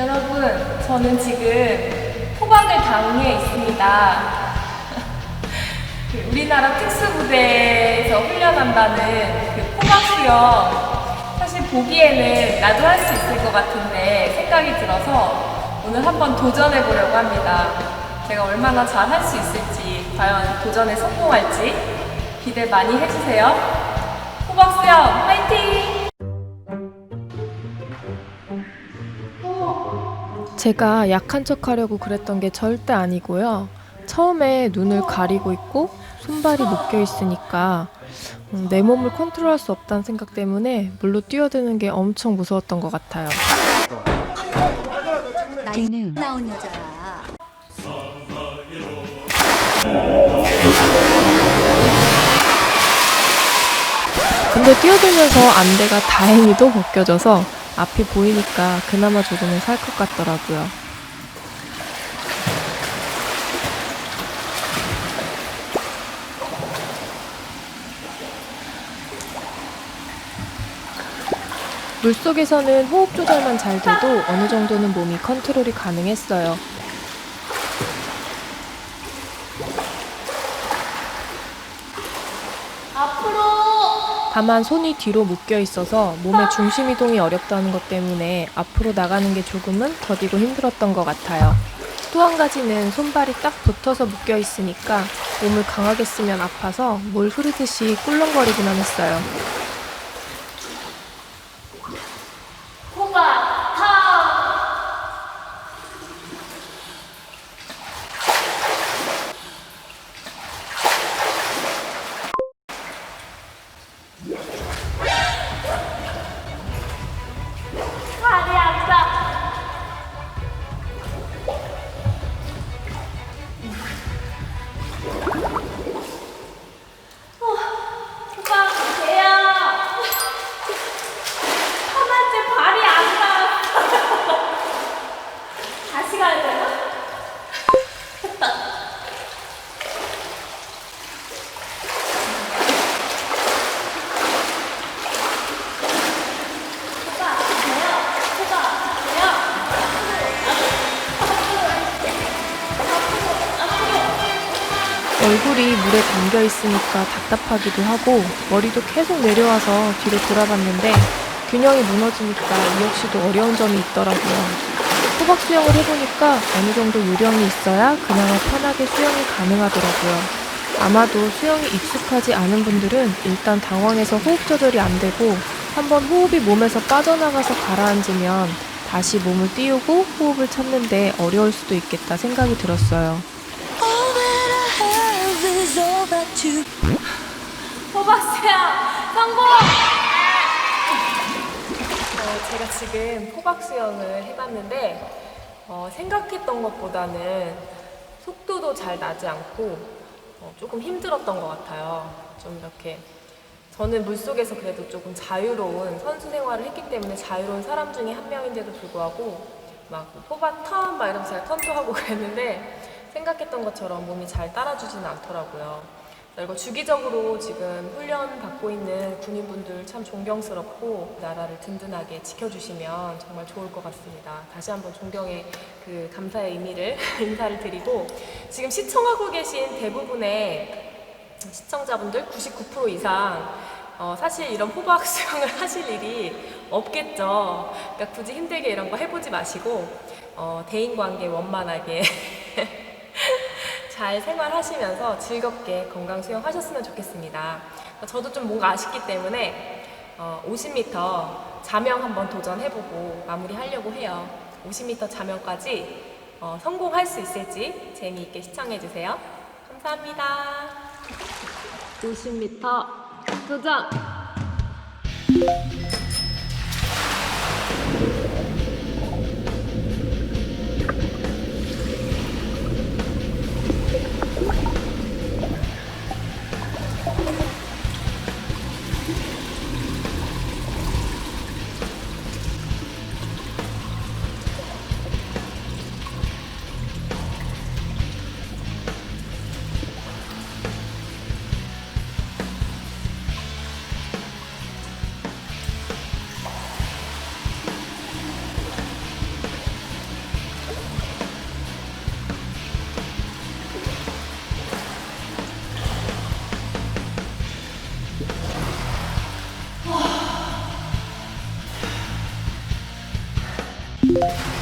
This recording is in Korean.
여러분, 저는 지금 포박을 당해 있습니다. 그 우리나라 특수부대에서 훈련한다는 그 포박 수영 사실 보기에는 나도 할 수 있을 것 같은데 생각이 들어서 오늘 한번 도전해 보려고 합니다. 제가 얼마나 잘 할 수 있을지, 과연 도전에 성공할지 기대 많이 해주세요. 포박 수영 화이팅! 제가 약한 척 하려고 그랬던 게 절대 아니고요. 처음에 눈을 가리고 있고 손발이 묶여 있으니까 음, 내 몸을 컨트롤할 수 없다는 생각 때문에 물로 뛰어드는 게 엄청 무서웠던 것 같아요. 나온 여자야. 근데 뛰어들면서 안대가 다행히도 벗겨져서 앞이 보이니까 그나마 조금은 살 것 같더라고요. 물속에서는 호흡 조절만 잘 돼도 어느 정도는 몸이 컨트롤이 가능했어요. 다만 손이 뒤로 묶여 있어서 몸의 중심 이동이 어렵다는 것 때문에 앞으로 나가는 게 조금은 더디고 힘들었던 것 같아요. 또 한 가지는 손발이 딱 붙어서 묶여 있으니까 몸을 강하게 쓰면 아파서 물 흐르듯이 꿀렁거리기만 했어요. 얼굴이 물에 담겨 있으니까 답답하기도 하고 머리도 계속 내려와서 뒤로 돌아봤는데 균형이 무너지니까 이 역시도 어려운 점이 있더라고요. 호박 수영을 해보니까 어느 정도 요령이 있어야 그나마 편하게 수영이 가능하더라고요. 아마도 수영이 익숙하지 않은 분들은 일단 당황해서 호흡 조절이 안 되고 한번 호흡이 몸에서 빠져나가서 가라앉으면 다시 몸을 띄우고 호흡을 찾는데 어려울 수도 있겠다 생각이 들었어요. 호박수영 성공! 어, 제가 지금 호박 수영을 해봤는데 어, 생각했던 것보다는 속도도 잘 나지 않고 어, 조금 힘들었던 것 같아요. 좀 이렇게 저는 물속에서 그래도 조금 자유로운 선수 생활을 했기 때문에 자유로운 사람 중에 한 명인데도 불구하고 막 호박 턴 막 이러면서 제가 턴도 하고 그랬는데 생각했던 것처럼 몸이 잘 따라주지는 않더라고요. 그리고 주기적으로 지금 훈련 받고 있는 군인분들 참 존경스럽고 나라를 든든하게 지켜주시면 정말 좋을 것 같습니다. 다시 한번 존경의 그 감사의 의미를 인사를 드리고 지금 시청하고 계신 대부분의 시청자분들 99% 이상 어, 사실 이런 호박 수영을 하실 일이 없겠죠. 그러니까 굳이 힘들게 이런 거 해보지 마시고 어, 대인 관계 원만하게 잘 생활하시면서 즐겁게 건강 수영하셨으면 좋겠습니다. 저도 좀 뭔가 아쉽기 때문에 어, 50m 자명 한번 도전해보고 마무리하려고 해요. 50m 자명까지 어, 성공할 수 있을지 재미있게 시청해주세요. 감사합니다. 50m 도전! 같아요.